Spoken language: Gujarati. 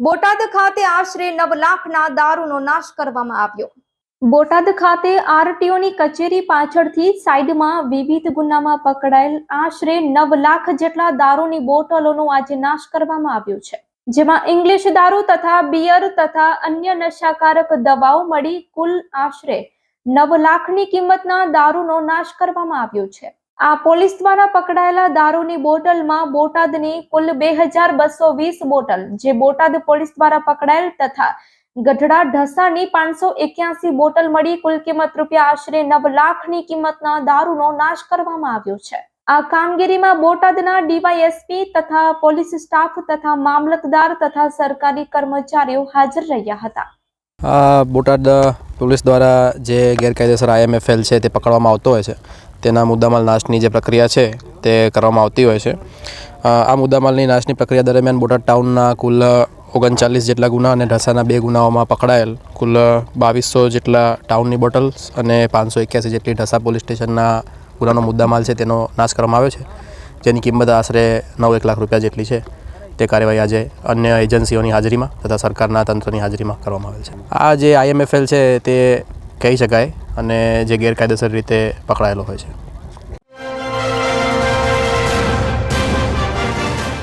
બોટાદ ખાતે આશરે નવ લાખના દારૂનો નાશ કરવામાં આવ્યો. બોટાદ ખાતે આરટીઓની કચેરી પાછળથી સાઈડમાં વિવિધ ગુનામાં પકડાયેલ આશરે નવ લાખ જેટલા દારૂની બોટલોનો આજે નાશ કરવામાં આવ્યો છે. જેમાં ઇંગ્લિશ દારૂ તથા બિયર તથા અન્ય નશાકારક દવાઓ મળી કુલ આશરે નવ લાખની કિંમતના દારૂનો નાશ કરવામાં આવ્યો છે. આ પોલીસ દ્વારા પકડાયેલા દારૂની બોટલમાં બોટાદની કુલ બે હજાર બસો વીસ બોટલ, જે બોટાદ પોલીસ દ્વારા પકડાયેલ તથા ગઢડા ઢસાની પાંચસો એક્યાસી બોટલ મળી કુલ કિંમત રૂપિયા આશરે નવ લાખની કિંમતના દારૂનો નાશ કરવામાં આવ્યો છે. આ કામગીરીમાં બોટાદના ડીવાયએસપી તથા પોલીસ સ્ટાફ તથા મામલતદાર તથા સરકારી કર્મચારીઓ હાજર રહ્યા હતા. બોટાદ પોલીસ દ્વારા જે ગેરકાયદેસર આઈએમએફએલ છે તે પકડવામાં આવતો હોય છે. તેના મુદ્દામાલ નાશની જે પ્રક્રિયા છે તે કરવામાં આવતી હોય છે. આ મુદ્દામાલની નાશની પ્રક્રિયા દરમિયાન બોટાદ ટાઉનના કુલ ઓગણચાલીસ જેટલા ગુના અને ઢસાના બે ગુનાઓમાં પકડાયેલ કુલ બાવીસો જેટલા ટાઉનની બોટલ્સ અને પાંચસો એક્યાસી જેટલી ઢસા પોલીસ સ્ટેશનના ગુનાનો મુદ્દામાલ છે તેનો નાશ કરવામાં આવ્યો છે. જેની કિંમત આશરે નવ એક લાખ રૂપિયા જેટલી છે. તે કાર્યવાહી આજે અન્ય એજન્સીઓની હાજરીમાં તથા સરકારના તંત્રની હાજરીમાં કરવામાં આવેલ છે. આ જે આઈએમએફએલ છે તે કહી શકાય અને જે ગેરકાયદેસર રીતે પકડાયેલો હોય છે.